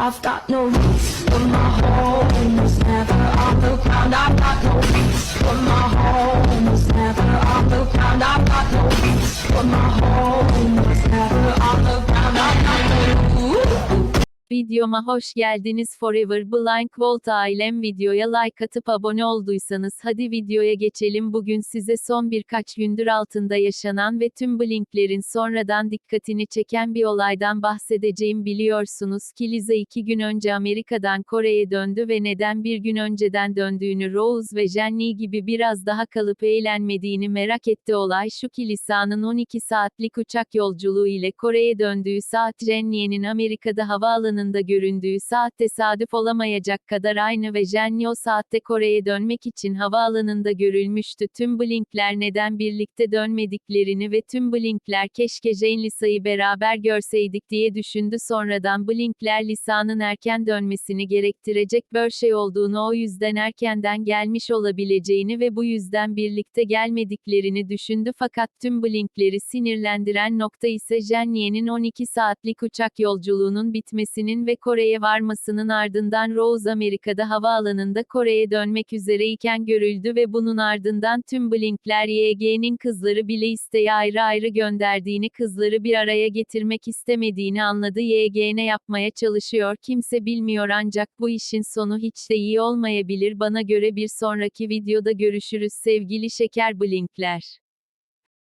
I've got no roots, but my home was never on the ground. I've got no roots, but my home was never on the ground. I've got no roots, but my home Videoma hoş geldiniz. Forever Blind Vault ailem videoya like atıp abone olduysanız hadi videoya geçelim. Bugün size son birkaç gündür altında yaşanan ve tüm Blinklerin sonradan dikkatini çeken bir olaydan bahsedeceğim. Biliyorsunuz ki Liza iki gün önce Amerika'dan Kore'ye döndü ve neden bir gün önceden döndüğünü Rose ve Jenny gibi biraz daha kalıp eğlenmediğini merak etti. Olay şu ki Lisa'nın 12 saatlik uçak yolculuğu ile Kore'ye döndüğü saat Jenny'nin Amerika'da havaalanında göründüğü saat tesadüf olamayacak kadar aynı ve Jenny o saatte Kore'ye dönmek için havaalanında görülmüştü. Tüm Blinkler neden birlikte dönmediklerini ve tüm Blinkler keşke Jane Lisa'yı beraber görseydik diye düşündü sonradan Blinkler Lisa'nın erken dönmesini gerektirecek bir şey olduğunu o yüzden erkenden gelmiş olabileceğini ve bu yüzden birlikte gelmediklerini düşündü fakat tüm Blinkleri sinirlendiren nokta ise Jenny'nin 12 saatlik uçak yolculuğunun bitmesinin ve Kore'ye varmasının ardından Rose Amerika'da havaalanında Kore'ye dönmek üzereyken görüldü ve bunun ardından tüm Blinkler YG'nin kızları bile isteye ayrı ayrı gönderdiğini kızları bir araya getirmek istemediğini anladı YG ne yapmaya çalışıyor kimse bilmiyor ancak bu işin sonu hiç de iyi olmayabilir bana göre bir sonraki videoda görüşürüz sevgili şeker Blinkler.